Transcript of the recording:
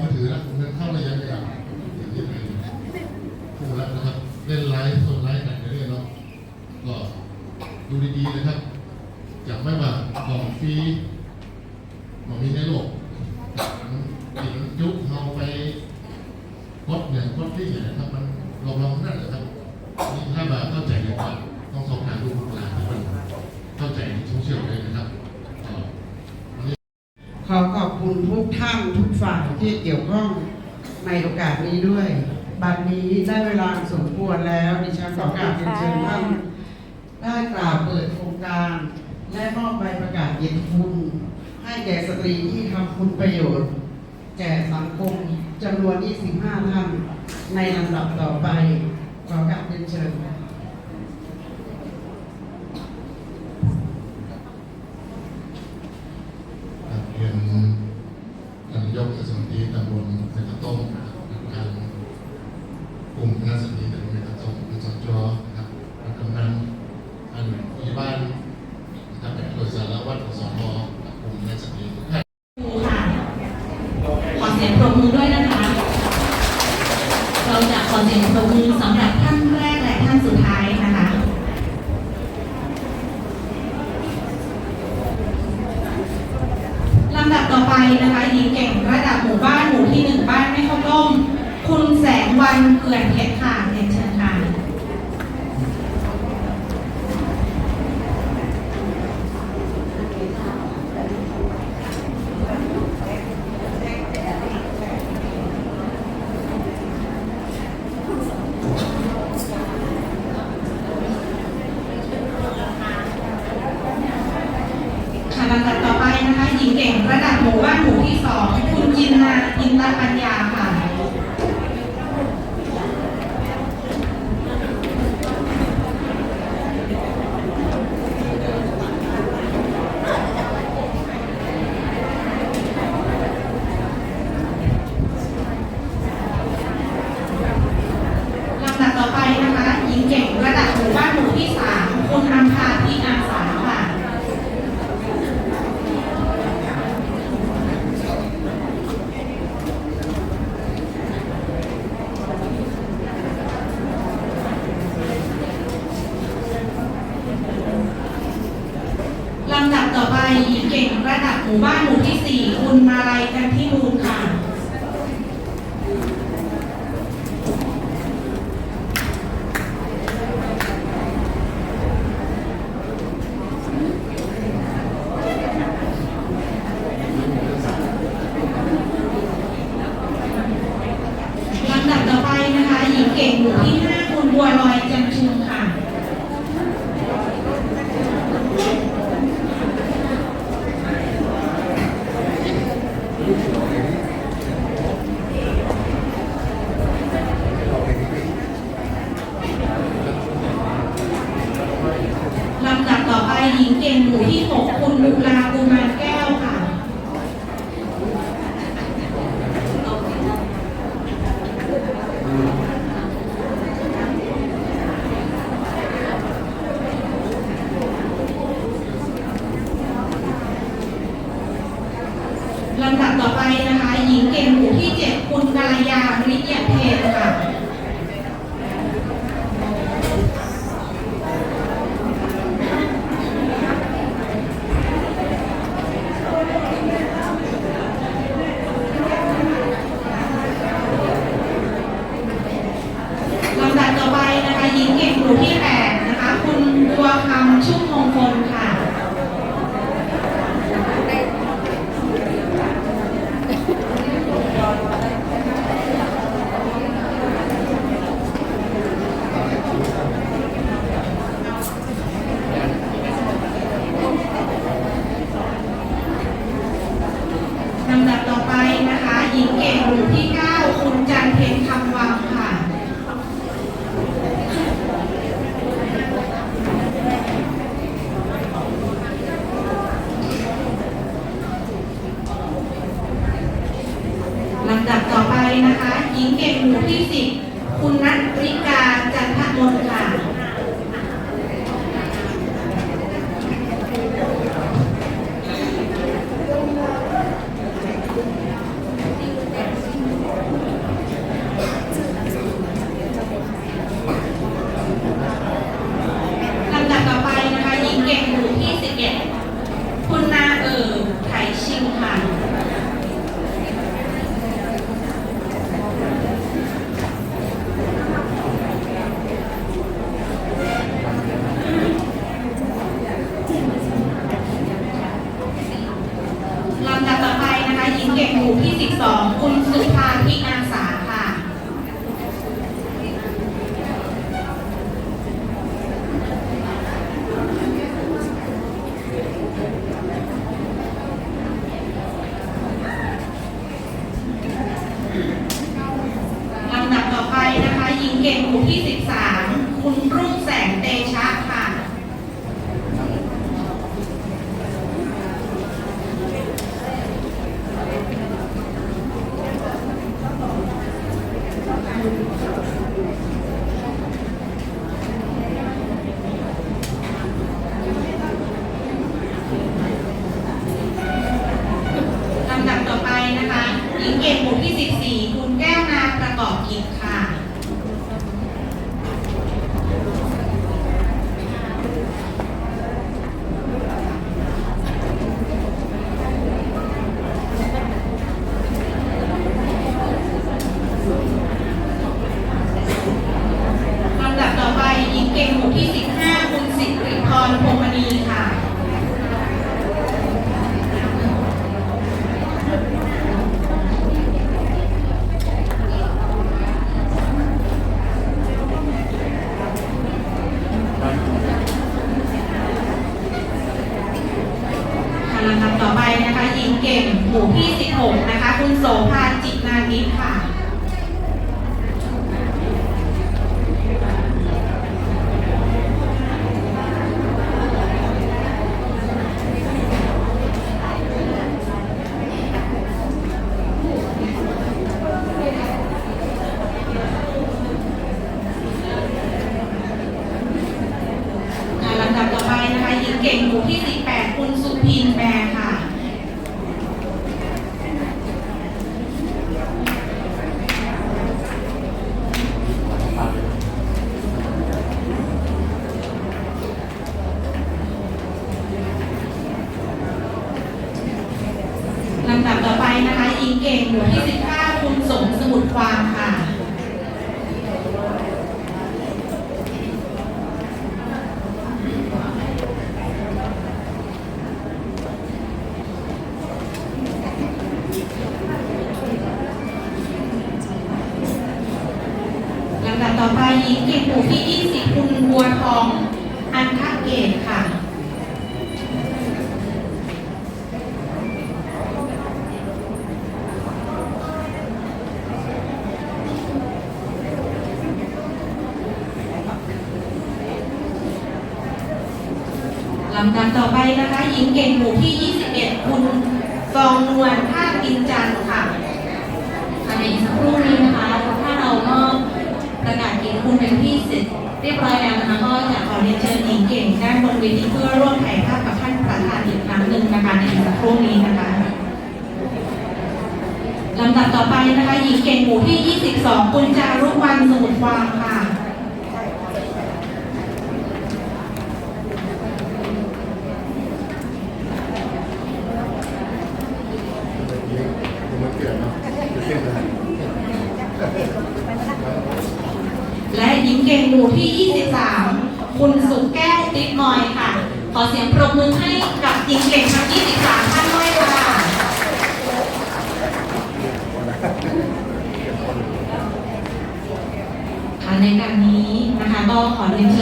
มาแล้วพอถือแล้วเงินเข้าระยะยาวอย่างนี้ไปพูดแล้วนะครับเล่นไลฟ์สดไลฟ์กันเรื่อยๆเนาะก็ดูดีๆนะครับจากไม่ว่าของฟรีมันมีในโลกติดยุคเราไปกดเนี่ยกดที่เนี่ยนครับมันลองลองนั่นแหละครับนี่ถ้าแบบเข้าใจเลยครับต้องสอบถามดูบุคลากรที่มันเข้าใจในโซเชียลเลยนะครับก็วันนี้ ขอขอบ คุณทุกท่านทุกฝ่ายที่เกี่ยวข้องในโอกาสนี้ด้วย บัดนี้ได้เวลาสมควรแล้วดิฉันขอกราบเรียนเชิญท่านได้กล่าวเปิดโครงการ และมอบใบประกาศเกียรติคุณ ให้แก่สตรีที่ทำคุณประโยชน์ แก่สังคมจำนวน 25 ท่าน ในลำดับต่อไปขอกราบเรียนเชิญ ครับเรียนนายกเทศมนตรีตำบลเมตาต้มนะครับการกลุ่มคณะสตรีตำบลเมตาต้มเป็นสจนะครับแล้วกำนันอันผู้ใหญ่บ้านนะครับโดยสารวัตรสอนอกลุ่มคณะสตรีทุกท่าน ครูค่ะ ขอเสียงปรบมือด้วยนะคะ เราจะขอเสียงปรบมือสำหรับท่านแรกและท่านสุดท้ายนะคะ ลำดับต่อไปนะคะหญิงเก่งระดับหมู่บ้านหมู่ที่หนึ่งบ้านแม่ข้าวต้ม คุณแส งวันเขื่อนเพชรค่ะเรียนเชิญค่ะลำดับต่อไปนะคะหญิงเก่งระดับหมู่บ้านหมู่ที่สองคุณจินนาจินตปัญญาค่ะ ลำดับต่อไปนะคะหญิงเก่งระดับหมู่บ้านหมู่ที่สามคุณอัมพาที่อาสาค่ะ ลำดับต่อไปหญิงเก่งระดับหมู่บ้านหมู่ที่สี่คุณมาลัยกันที่มูลค่ะ ลำดับต่อไป นะคะหญิงเก่งหมู่ที่ห้าคุณบัวลอยจันชุมค่ะลำดับต่อไปหญิงเก่งหมู่ที่หกคุณบุลากุมารแก้วค่ะ ลำดับต่อไปนะคะ หญิง เก่งหมู่ที่เจ็ดคุณกาลยาริยเพนค่ะ ลำดับต่อไปนะคะ หญิงเก่งหมู่ที่แปดนะคะ คุณบัวคำชุ่มมงคลค่ะ ลำดับต่อไปนะคะ หญิงเก่งหมู่ที่ 9 คุณจันเพ็ญคำวังค่ะ ลำดับต่อไปนะคะ หญิงเก่งหมู่ที่ 10 คุณนัทริกาจันทมนต์ค่ะ มู่ ที่12 คุณสุภาพิอาสาค่ะลำดับต่อไปนะคะหญิงเก่งหมู่ที่ 13 คุณรุ่งแสงเตชะค่ะ ลำดับต่อไปนะคะ หญิงเก่งหมู่ที่ 14 คุณแก้วนาประกอบกิจค่ะ ลำดับต่อไปหญิงเก่งหมู่ที่ 15 คุณสิริพรพรหมณีค่ะ ค่ะลำดับ ต่อไปนะคะหญิงเก่งหมู่ที่ 16 นะคะ คุณโสภาจิตนานิค่ะ อ่าลำดับต่อไปนะคะหญิงเก่งหมู่ที่ 18 คุณสุพินแบร์ค่ะ ลำดับต่อไปนะคะหญิงเก่งหมู่ที่ 15 คุณสมสมุทรความค่ะ ลำดับต่อไปหญิงเก่งหมู่ที่ 20 คุณบัวทอง อันทะเกตค่ะ ลำดับต่อไปนะคะหญิงเก่งหมู่ที่ 21 คุณฟองนวลท่ากินจันค่ะภายในสักครู่นี้นะคะถ้าเราก็ประกาศเกียรติคุณเป็นที่เสร็จเรียบร้อยแล้วนะคะก็จะขอเรียนเชิญหญิงเก่งด้านบนเวทีเพื่อร่วมถ่ายภาพกับท่านประธานอีกครั้งหนึ่งนะคะในสักครู่นี้นะคะลำดับต่อไปนะคะหญิงเก่งหมู่ที่ 22 คุณจารุวรรณสมุทรวางค่ะ มันเกิดเนาะจะเส้นอะไร และห ญิงเก่งหมู่ที่ 23 คุณสุแก้วติ๊กมอยค่ะ ขอเสียงปรบมือให้กับหญิงเก่งทั้ง23 ท่านด้วยค่ะค่ะในการนี้นะคะก็ขอเรียนเชิญ